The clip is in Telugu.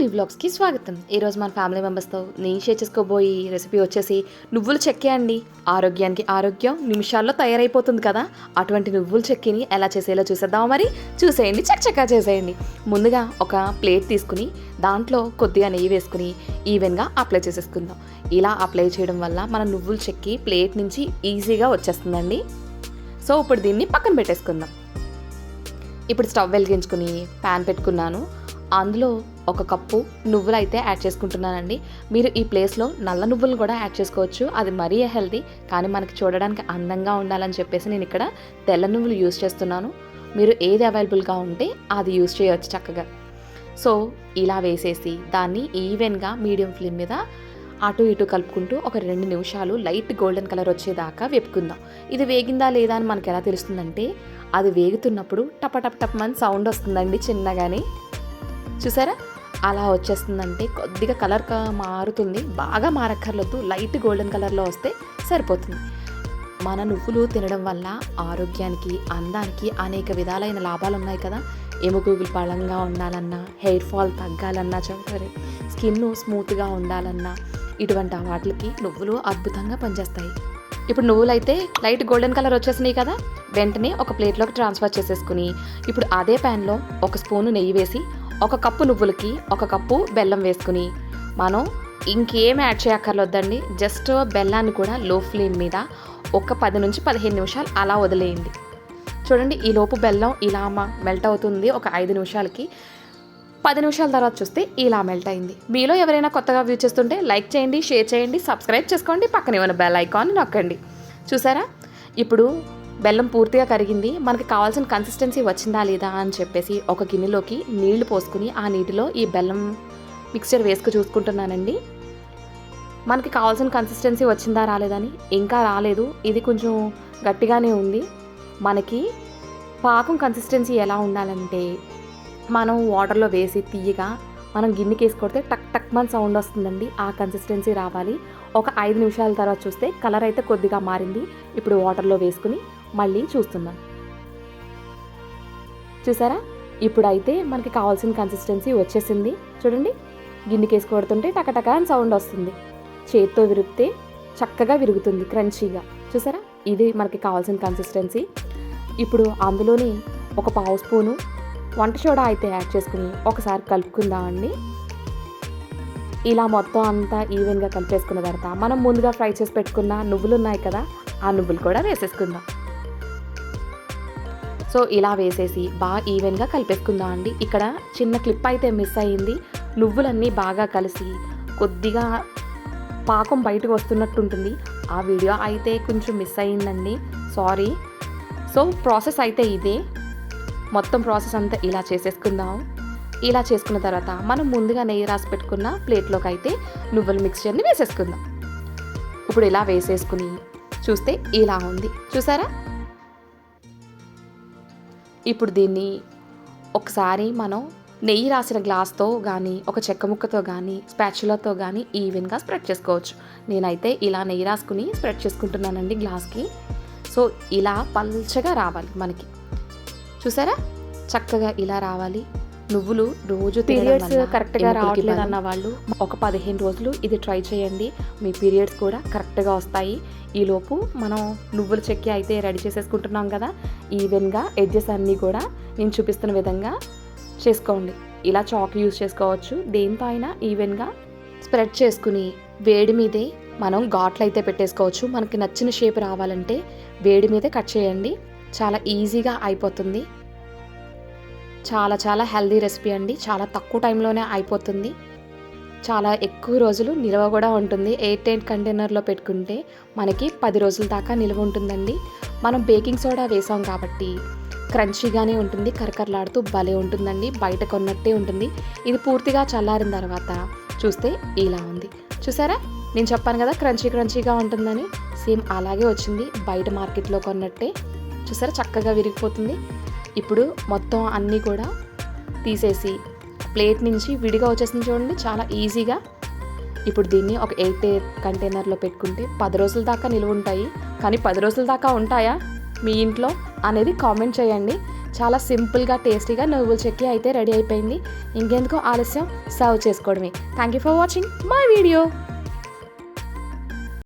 పాలీ వ్లాగ్స్కి స్వాగతం. ఈరోజు మన ఫ్యామిలీ మెంబర్స్తో నేను షేర్ చేసుకోబోయే రెసిపీ వచ్చేసి నువ్వుల చెక్కే అండి. ఆరోగ్యానికి ఆరోగ్యం నిమిషాల్లో తయారైపోతుంది కదా. అటువంటి నువ్వుల చెక్కిని ఎలా చేసేలా చూసేద్దాం మరి? చూసేయండి చక్కచక్కా చేసేయండి. ముందుగా ఒక ప్లేట్ తీసుకుని దాంట్లో కొద్దిగా నెయ్యి వేసుకుని ఈవెన్గా అప్లై చేసేసుకుందాం. ఇలా అప్లై చేయడం వల్ల మన నువ్వుల చెక్కి ప్లేట్ నుంచి ఈజీగా వచ్చేస్తుందండి. సో ఇప్పుడు దీన్ని పక్కన పెట్టేసుకుందాం. ఇప్పుడు స్టవ్ వెలిగించుకుని ప్యాన్ పెట్టుకున్నాను. అందులో ఒక కప్పు నువ్వులు అయితే యాడ్ చేసుకుంటున్నానండి. మీరు ఈ ప్లేస్లో నల్ల నువ్వులు కూడా యాడ్ చేసుకోవచ్చు. అది మరీ హెల్దీ కానీ మనకి చూడడానికి అందంగా ఉండాలని చెప్పేసి నేను ఇక్కడ తెల్ల నువ్వులు యూస్ చేస్తున్నాను. మీరు ఏది అవైలబుల్గా ఉంటే అది యూస్ చేయవచ్చు చక్కగా. సో ఇలా వేసేసి దాన్ని ఈవెన్గా మీడియం ఫ్లేమ్ మీద అటు ఇటు కలుపుకుంటూ ఒక రెండు నిమిషాలు లైట్ గోల్డెన్ కలర్ వచ్చేదాకా వేపుకుందాం ఇది వేగిందా లేదా అని మనకు ఎలా తెలుస్తుందంటే అది వేగుతున్నప్పుడు టప టప్ టప్ అని సౌండ్ వస్తుందండి చిన్నగానే. చూసారా? అలా వచ్చేస్తుందంటే కొద్దిగా కలర్ మారుతుంది బాగా మారక్కర్లేదు. లైట్ గోల్డెన్ కలర్లో వస్తే సరిపోతుంది. మన నువ్వులు తినడం వల్ల ఆరోగ్యానికి అందానికి అనేక విధాలైన లాభాలు ఉన్నాయి కదా. ఎముకలు బలంగా ఉండాలన్నా హెయిర్ ఫాల్ తగ్గాలన్నా చెప్పారు స్కిన్ స్మూత్గా ఉండాలన్నా ఇటువంటి వాటికి నువ్వులు అద్భుతంగా పనిచేస్తాయి. ఇప్పుడు నువ్వులైతే లైట్ గోల్డెన్ కలర్ వచ్చేసినాయి కదా వెంటనే ఒక ప్లేట్లోకి ట్రాన్స్ఫర్ చేసేసుకుని ఇప్పుడు అదే ప్యాన్లో ఒక స్పూను నెయ్యి వేసి ఒక కప్పు నువ్వులకి ఒక కప్పు బెల్లం వేసుకుని మనం ఇంకేం యాడ్ చేయక్కర్లొద్దండి. జస్ట్ బెల్లాన్ని కూడా లో ఫ్లేమ్ మీద ఒక పది నుంచి పదిహేను నిమిషాలు అలా వదిలేయండి. చూడండి ఈ లోపు బెల్లం ఇలా మెల్ట్ అవుతుంది ఒక ఐదు నిమిషాలకి. పది నిమిషాల తర్వాత చూస్తే ఇలా మెల్ట్ అయింది. మీలో ఎవరైనా కొత్తగా వ్యూ చేస్తుంటే లైక్ చేయండి షేర్ చేయండి సబ్స్క్రైబ్ చేసుకోండి పక్కనే ఉన్న బెల్ ఐకాన్ నొక్కండి. చూసారా? ఇప్పుడు బెల్లం పూర్తిగా కరిగింది. మనకి కావాల్సిన కన్సిస్టెన్సీ వచ్చిందా లేదా అని చెప్పేసి ఒక గిన్నెలోకి నీళ్ళు పోసుకుని ఆ నీటిలో ఈ బెల్లం మిక్స్చర్ వేసుకు చూసుకుంటున్నానండి. మనకి కావాల్సిన కన్సిస్టెన్సీ వచ్చిందా రాలేదని? ఇంకా రాలేదు. ఇది కొంచెం గట్టిగానే ఉంది. మనకి పాకం కన్సిస్టెన్సీ ఎలా ఉండాలంటే మనం వాటర్లో వేసి తీయగా మనం గిన్నెకి వేసి కొడితే టక్ టక్ మన సౌండ్ వస్తుందండి. ఆ కన్సిస్టెన్సీ రావాలి. ఒక ఐదు నిమిషాల తర్వాత చూస్తే కలర్ అయితే కొద్దిగా మారింది. ఇప్పుడు వాటర్లో వేసుకుని మళ్ళీ చూస్తున్నాం. చూసారా? ఇప్పుడైతే మనకి కావాల్సిన కన్సిస్టెన్సీ వచ్చేసింది. చూడండి. గిన్నెకి వేసి కొడుతుంటే టకటక అని సౌండ్ వస్తుంది. చేత్తో విరిగితే చక్కగా విరుగుతుంది క్రంచీగా. చూసారా? ఇది మనకి కావాల్సిన కన్సిస్టెన్సీ ఇప్పుడు అందులోని ఒక పావు స్పూను వంట సోడా అయితే యాడ్ చేసుకుని ఒకసారి కలుపుకుందామండి. ఇలా మొత్తం అంతా ఈవెన్గా కలిపేసుకున్న తర్వాత మనం ముందుగా ఫ్రై చేసి పెట్టుకున్న నువ్వులు ఉన్నాయి కదా ఆ నువ్వులు కూడా వేసేసుకుందాం. సో ఇలా వేసేసి బాగా ఈవెన్గా కలిపేసుకుందాం అండి ఇక్కడ చిన్న క్లిప్ అయితే మిస్ అయ్యింది. నువ్వులన్నీ బాగా కలిసి కొద్దిగా పాకం బయటకు వస్తున్నట్టు ఉంటుంది ఆ వీడియో అయితే కొంచెం మిస్ అయ్యిందండి. సారీ సో ప్రాసెస్ అయితే ఇదే. మొత్తం ప్రాసెస్ అంతా ఇలా చేసేసుకుందాం. ఇలా చేసుకున్న తర్వాత మనం ముందుగా నెయ్యి రాసి పెట్టుకున్న ప్లేట్లోకి అయితే నువ్వుల మిక్స్చర్ని వేసేసుకుందాం. ఇప్పుడు ఇలా వేసేసుకుని చూస్తే ఇలా ఉంది. చూసారా? ఇప్పుడు దీన్ని ఒకసారి మనం నెయ్యి రాసిన గ్లాస్తో కానీ ఒక చెక్క ముక్కతో కానీ స్పాచులతో కానీ ఈవెన్గా స్ప్రెడ్ చేసుకోవచ్చు. నేనైతే ఇలా నెయ్యి రాసుకుని స్ప్రెడ్ చేసుకుంటున్నానండి గ్లాస్కి. సో ఇలా పల్చగా రావాలి మనకి. చూసారా? చక్కగా ఇలా రావాలి. నువ్వులు రోజు పీరియడ్స్ కరెక్ట్గా రావట్లేదు అన్న వాళ్ళు ఒక పదిహేను రోజులు ఇది ట్రై చేయండి. మీ పీరియడ్స్ కూడా కరెక్ట్గా వస్తాయి. ఈలోపు మనం నువ్వుల చెక్కి అయితే రెడీ చేసేసుకుంటున్నాం కదా. ఈవెన్గా ఎడ్జెస్ అన్నీ కూడా నేను చూపిస్తున్న విధంగా చేసుకోండి. ఇలా చాక్ యూస్ చేసుకోవచ్చు. దేంతో అయినా ఈవెన్గా స్ప్రెడ్ చేసుకుని వేడి మీదే మనం ఘాట్లు అయితే పెట్టేసుకోవచ్చు. మనకి నచ్చిన షేప్ రావాలంటే వేడి మీదే కట్ చేయండి. చాలా ఈజీగా అయిపోతుంది. చాలా చాలా హెల్దీ రెసిపీ అండి. చాలా తక్కువ టైంలోనే అయిపోతుంది. చాలా ఎక్కువ రోజులు నిల్వ కూడా ఉంటుంది. ఎయిర్ టైట్ కంటైనర్లో పెట్టుకుంటే మనకి పది రోజుల దాకా నిల్వ ఉంటుందండి. మనం బేకింగ్ సోడా వేసాం కాబట్టి క్రంచీగానే ఉంటుంది. కరకరలాడుతూ భలే ఉంటుందండి. బయట కొన్నట్టే ఉంటుంది. ఇది పూర్తిగా చల్లారిన తర్వాత చూస్తే ఇలా ఉంది. చూసారా? నేను చెప్పాను కదా క్రంచీ క్రంచీగా ఉంటుందని. సేమ్ అలాగే వచ్చింది. బయట మార్కెట్లో కొన్నట్టే. చూసారా? చక్కగా విరిగిపోతుంది. ఇప్పుడు మొత్తం అన్నీ కూడా తీసేసి ప్లేట్ నుంచి విడిగా వచ్చేసింది చూడండి చాలా ఈజీగా. ఇప్పుడు దీన్ని ఒక ఎయిట్ కంటైనర్లో పెట్టుకుంటే పది రోజుల దాకా నిలువ ఉంటాయి. కానీ పది రోజుల దాకా ఉంటాయా? మీ ఇంట్లో అనేది కామెంట్ చేయండి. చాలా సింపుల్గా టేస్టీగా నువ్వుల చెక్కి అయితే రెడీ అయిపోయింది. ఇంకెందుకో ఆలస్యం? సర్వ్ చేసుకోవడమే. Thank you for watching my video